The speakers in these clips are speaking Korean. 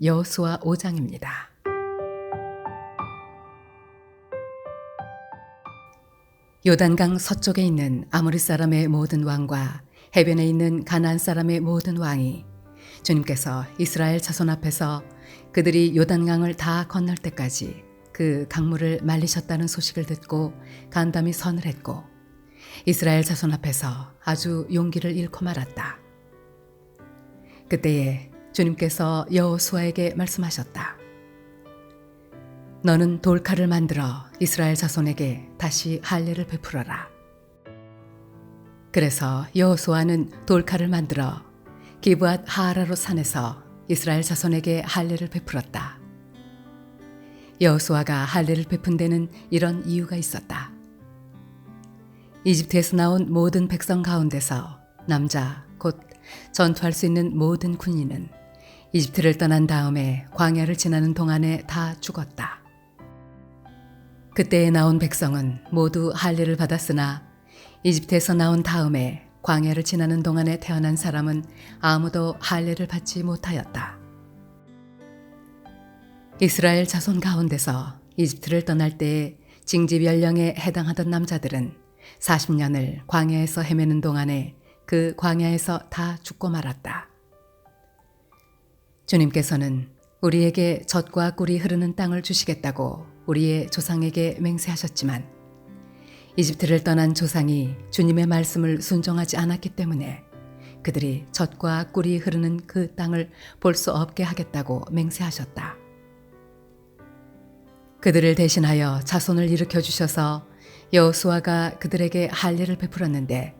여호수아 5장입니다. 요단강 서쪽에 있는 아모리 사람의 모든 왕과 해변에 있는 가나안 사람의 모든 왕이 주님께서 이스라엘 자손 앞에서 그들이 요단강을 다 건널 때까지 그 강물을 말리셨다는 소식을 듣고 간담이 선을 했고 이스라엘 자손 앞에서 아주 용기를 잃고 말았다. 그때에 주님께서 여호수아에게 말씀하셨다. 너는 돌칼을 만들어 이스라엘 자손에게 다시 할례를 베풀어라. 그래서 여호수아는 돌칼을 만들어 기브앗 하라로 산에서 이스라엘 자손에게 할례를 베풀었다. 여호수아가 할례를 베푼 데는 이런 이유가 있었다. 이집트에서 나온 모든 백성 가운데서 남자 곧 전투할 수 있는 모든 군인은 이집트를 떠난 다음에 광야를 지나는 동안에 다 죽었다. 그때에 나온 백성은 모두 할례를 받았으나 이집트에서 나온 다음에 광야를 지나는 동안에 태어난 사람은 아무도 할례를 받지 못하였다. 이스라엘 자손 가운데서 이집트를 떠날 때에 징집 연령에 해당하던 남자들은 40년을 광야에서 헤매는 동안에 그 광야에서 다 죽고 말았다. 주님께서는 우리에게 젖과 꿀이 흐르는 땅을 주시겠다고 우리의 조상에게 맹세하셨지만 이집트를 떠난 조상이 주님의 말씀을 순종하지 않았기 때문에 그들이 젖과 꿀이 흐르는 그 땅을 볼 수 없게 하겠다고 맹세하셨다. 그들을 대신하여 자손을 일으켜 주셔서 여호수아가 그들에게 할례를 베풀었는데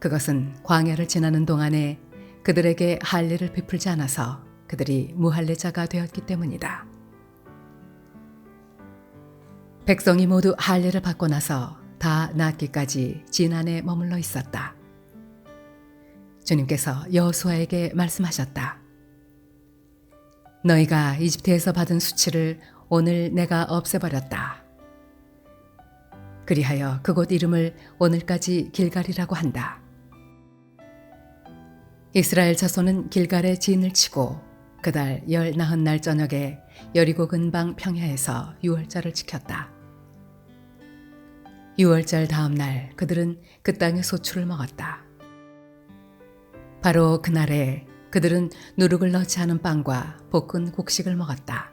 그것은 광야를 지나는 동안에 그들에게 할례를 베풀지 않아서 그들이 무할례자가 되었기 때문이다. 백성이 모두 할례를 받고 나서 다 낫기까지 진안에 머물러 있었다. 주님께서 여호수아에게 말씀하셨다. 너희가 이집트에서 받은 수치를 오늘 내가 없애버렸다. 그리하여 그곳 이름을 오늘까지 길갈이라고 한다. 이스라엘 자손은 길갈에 진을 치고 그달 열 나흔 날 저녁에 여리고 근방 평야에서 유월절을 지켰다. 유월절 다음 날 그들은 그 땅의 소출을 먹었다. 바로 그날에 그들은 누룩을 넣지 않은 빵과 볶은 곡식을 먹었다.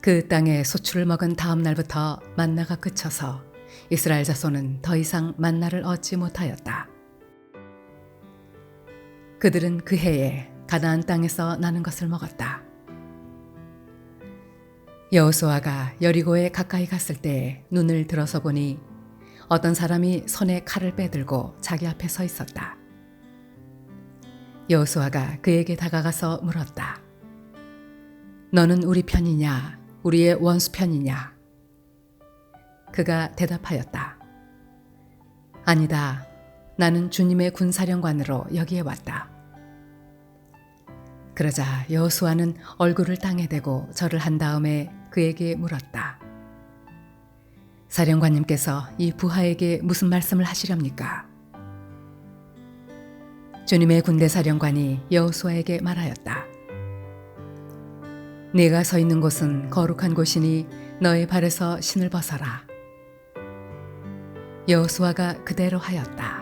그 땅에 소출을 먹은 다음 날부터 만나가 그쳐서 이스라엘 자손은 더 이상 만나를 얻지 못하였다. 그들은 그 해에 가나안 땅에서 나는 것을 먹었다. 여호수아가 여리고에 가까이 갔을 때 눈을 들어서 보니 어떤 사람이 손에 칼을 빼들고 자기 앞에 서 있었다. 여호수아가 그에게 다가가서 물었다. 너는 우리 편이냐, 우리의 원수 편이냐? 그가 대답하였다. 아니다. 나는 주님의 군사령관으로 여기에 왔다. 그러자 여호수아는 얼굴을 땅에 대고 절을 한 다음에 그에게 물었다. 사령관님께서 이 부하에게 무슨 말씀을 하시렵니까? 주님의 군대 사령관이 여호수아에게 말하였다. 네가 서 있는 곳은 거룩한 곳이니 너의 발에서 신을 벗어라. 여호수아가 그대로 하였다.